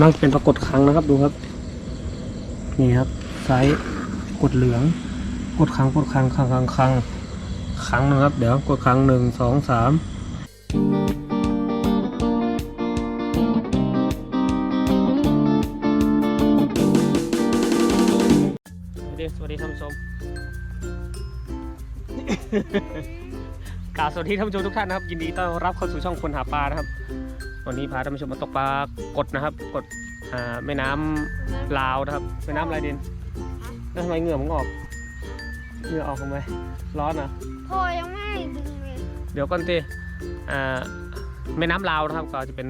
น่าจะเป็นปรากฏครั้งนะครับดูครับ นี่ครับไซส์กดเหลือง กดครั้งกดครั้งครั้งครั้งครั้งครั้งนะครับ เดี๋ยวกดครั้งหนึ่งสองสามสวัสดีสวัสดีท่านผู้ชมกราบสวัสดีท่านผู้ชมทุกท่านนะครับ ยินดีต้อนรับเข้าสู่ช่องคนหาปลานะครับ วันนี้พาท่านผู้ชมมาตกปลากดนะครับ กดอ่าแม่น้ำลาวนะครับแม่น้ำอะไรดินแล้วทำไมเหงื่อมันออกเหงื่อออกทำไมร้อนอะพ่อยังไม่ดึงเลยเดี๋ยวก่อนทีอ่าแม่น้ำลาวนะครับ ก็จะเป็น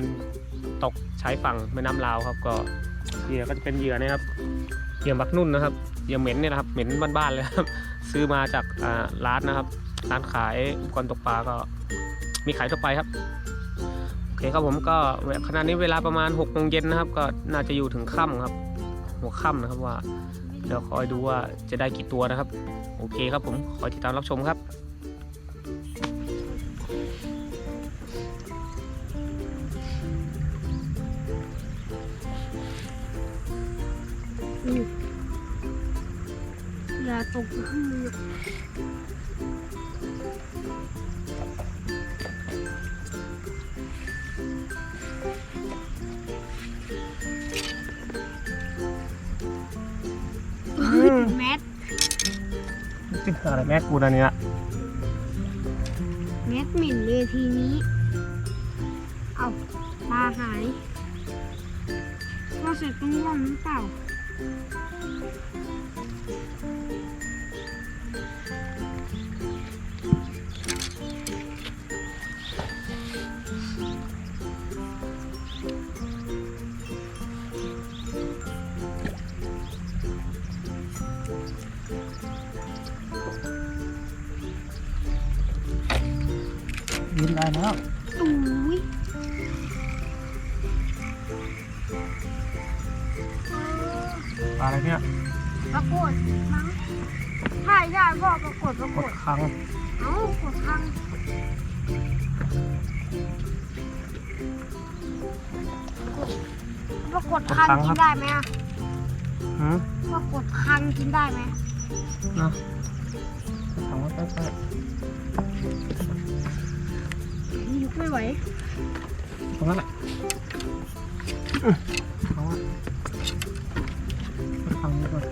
ตกชายฝั่งแม่น้ำลาวครับ ก็เหยื่อก็จะเป็นเหยื่อนะครับเหยื่อบักนุ่นนะครับเหยื่อเหม็นเนี่ยนะครับเหม็นบ้านๆเลยครับซื้อมาจากอ่าร้านนะครับร้านขายอุปกรณ์ตกปลาก็มีขายทั่วไปครับโอเคครับผมก็ขณะนี้เวลาประมาณ6กโมงเย็นนะครับ ก็น่าจะอยู่ถึงค่ำครับ หัวค่ำนะครับว่าเดี๋ยวคอยดูว่าจะได้กี่ตัวนะครับ โอเคครับผมคอยติดตามรับชมครับอย่าตกขึ้นมื แมสจิบอะไรแม่กูนะเนี่ยแมสเหม็นเลยทีนี้ เอาปลาหายก็เสร็จต้องย่อมหรือเปล่า ได้แล้วอุ้ยปลาอะไรเนี่ยปรากฏมั้งใช่ใช่พ่อปรากฏปรากกฏดครั้งเอ้ากดครั้งปรากฏครั้งกินได้ไหมอะหืมปรากฏครั้งกินได้ไหมนะถามว่าใกล้ ยุกไม่ไหวๆตรงนั้นแหละอื้อเอาอะไปทางนี้ก่อน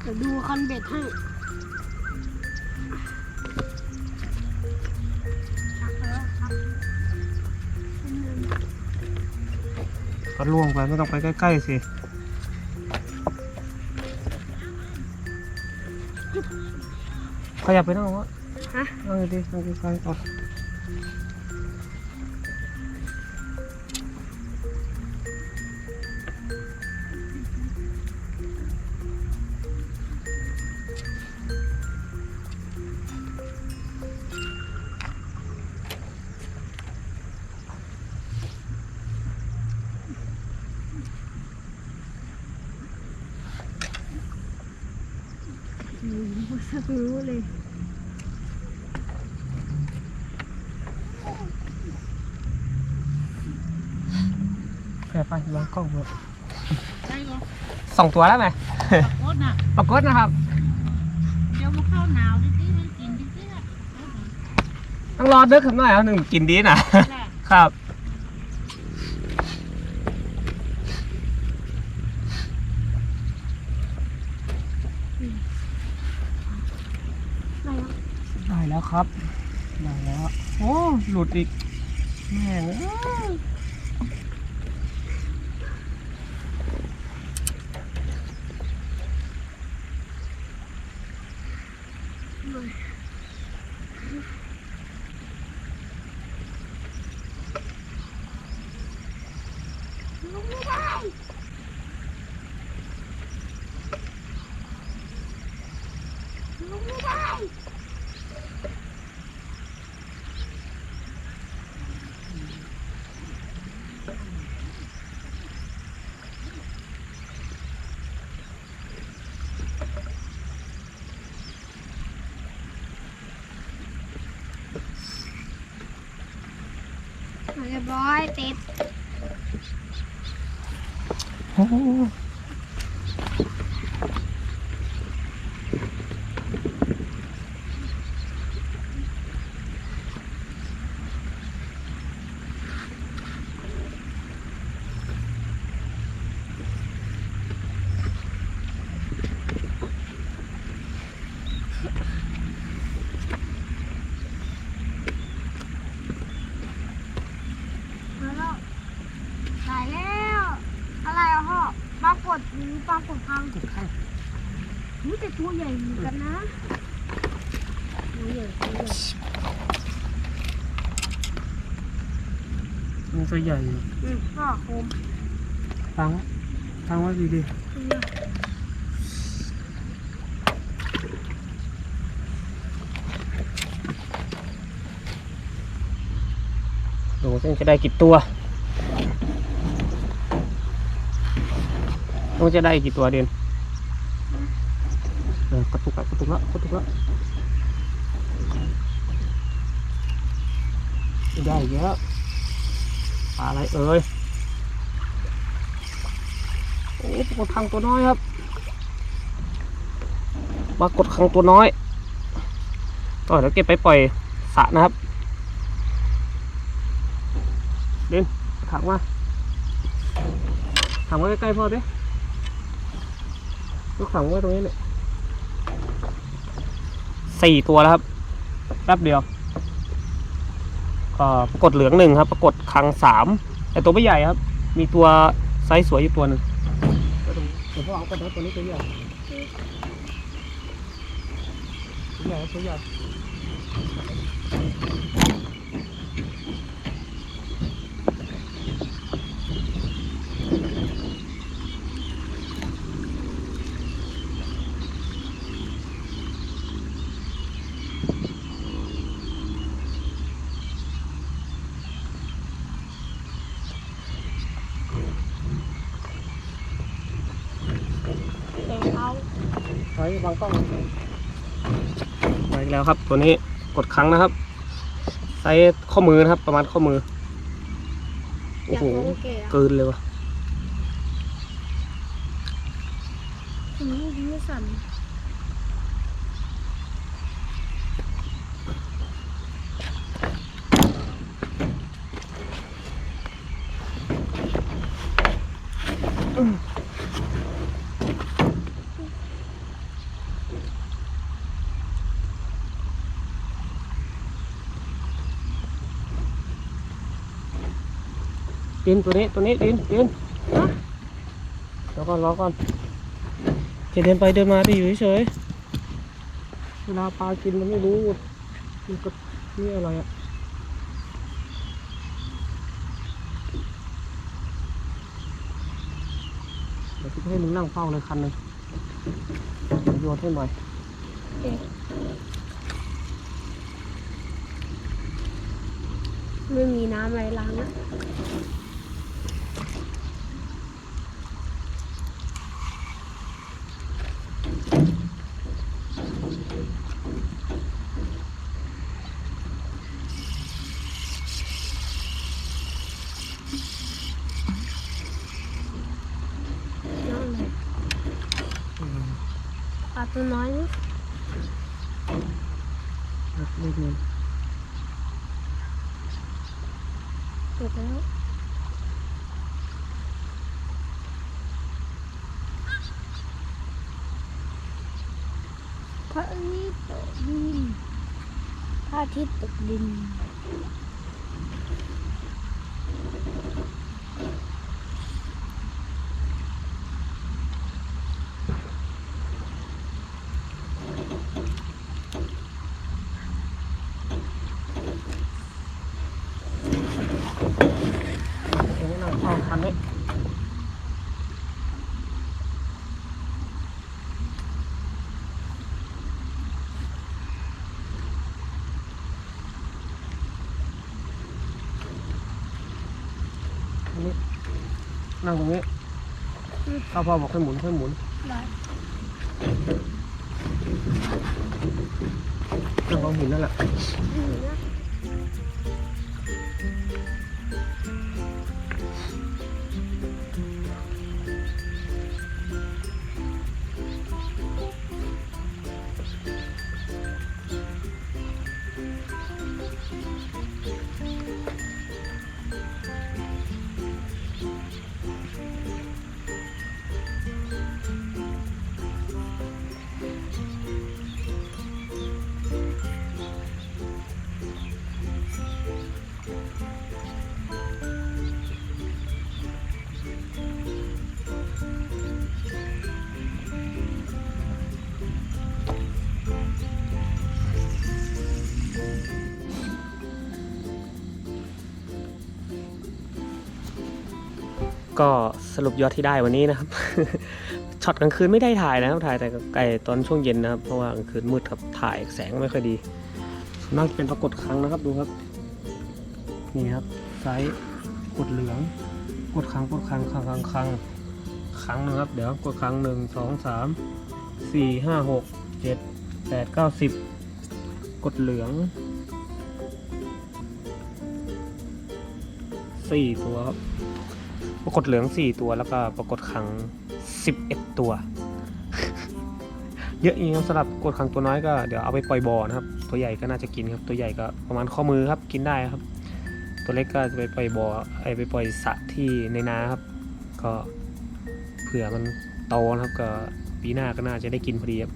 เดี๋ยวดูคันเบ็ดให้ ก็ล่วงไปไม่ต้องไปใกล้ ๆ สิ ขยับไปนั่งวะฮะนั่งดีๆนั่งใกล้ๆก่อน รู้เลยแค่ไปวางกล้องหมดใช่เหรอสองตัวแล้วไหมโคตรน่ะ ปรากฏนะครับ เดี๋ยวมาเข้าหนาวดิสิให้กินดิสิอะต้องรอเด้อครับหน่อยเอาหนึ่งกินดีนะ แหละ ครับ แล้วครับ มาแล้ว โอ้ หลุดอีก แม่งเร้อยติดโอ้แล้วก็ตายแล้ว อะไรอะพ่อป รากฏหรือปรากฏพังกดข้างนี่แต่ตัวใหญ่เหมือนกันนะตัวใหญ่ตัวใหญ่มันตัวใหญ่อยู่อืมพ่อโคมฟังฟังไว้ดีดีตัวใหญ่ๆดูเส้นจะได้กี่ตัว ต้องจะได้กี่ตัวเด่นเออกระตุกละกระตุกละกระตุกละได้อีกแล้วปลาอะไรเอ่ยโอ้ปรากฏคังตัวน้อยครับปรากฏคังตัวน้อยก็เดี๋ยวเก็บไปปล่อยสระนะครับเด่นถังมาถังไว้ใกล้ๆพ่อดิ ลูกถังไว้ตรงนี้เนี่ยสี่ตัวแล้วครับแป๊บเดียวก็ปรากฏเหลืองหนึ่งครับ ปรากฏคังสามแต่ตัวไม่ใหญ่ครับ มีตัวไซส์สวยอยู่ตัวหนึ่งเดี๋ยวพ่อเอาไปนะตัวนี้ตัวใหญ่ตัวใหญ่ตัวใหญ่ ว้วางกล้องมาอีกแล้วครับ ตัวนี้กดครั้งนะครับไซส์ข้อมือนะครับ ประมาณข้อมืออโอ้ยากโหรู้แก่เกินเลยวะ ถึงลูกไม่สั่น ดินตัวนี้ตัวนี้ดินดินเดี๋ยวก่อนรอก่อนจะเดินไปเดินมาไปอยู่เฉยเวลาปลากินมันไม่รู้มันก็นี่อะไรอะเดี๋ยวพี่ให้มึงนั่งเฝ้าเลยคันหนึ่งโยนให้หน่อยไม่มีน้ำอะไรล้างนะ นั่นเลยปลา ตัวน้อยนี่เล็กนึงเสร็จแล้วพระอาทิตย์ตกดินพระอาทิตย์ตกดิน เดี๋ยวให้นั่งเฝ้าคันนี้อันนี้ นั่งตรงนี้ถ้าพ่อบอกให้หมุนให้หมุนได้นั่งเอาหินนั่นแหละอืมนะ ก็สรุปยอดที่ได้วันนี้นะครับ ช็อตกลางคืนไม่ได้ถ่ายนะครับถ่ายแต่ไก่ตอนช่วงเย็นนะครับ เพราะว่ากลางคืนมืดครับถ่ายแสงไม่ค่อยดีส่วนมาจะเป็นปรากฏครั้งนะครับดูครับนี่ครับไซส์กดเหลือง กดครั้งกดครั้งครั้งครั้งครั้งครั้งนะครับ เดี๋ยวกดครั้งหนึ่งสองสามสี่ห้าหกเจ็ดแปดเก้าสิบกดเหลืองสี่ตัวครับ ปรากฏเหลืองสี่ตัวแล้วก็ปรากฏครั้งสิบเอ็ดตัว เยอะจริงครับสำหรับกดครั้งตัวน้อยก็เดี๋ยวเอาไปปล่อยบ่อนะครับ ตัวใหญ่ก็น่าจะกินครับตัวใหญ่ก็ประมาณข้อมือครับกินได้ครับ ตัวเล็กก็จะไปปล่อยบ่อไอไปปล่อยสระที่ในนาครับ ก็เผื่อมันโตนะครับก็ปีหน้าก็น่าจะได้กินพอดีครับ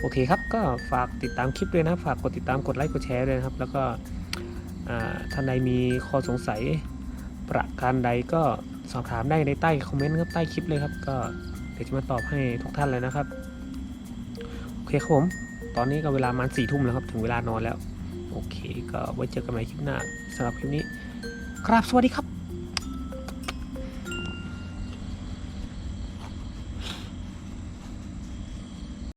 โอเคครับก็ฝากติดตามคลิปด้วยนะครับ ฝากกดติดตามกดไลค์กดแชร์ด้วยนะครับ แล้วก็ท่านใดมีข้อสงสัย ประการใดก็สอบถามได้ในใต้คอมเมนต์ครับใต้คลิปเลยครับ ก็เดี๋ยวจะมาตอบให้ทุกท่านเลยนะครับ โอเคครับผม ตอนนี้ก็เวลามันสี่ทุ่มแล้วครับ ถึงเวลานอนแล้ว โอเค ก็ไว้เจอกันใหม่คลิปหน้าสำหรับคลิปนี้ ครับสวัสดีครับ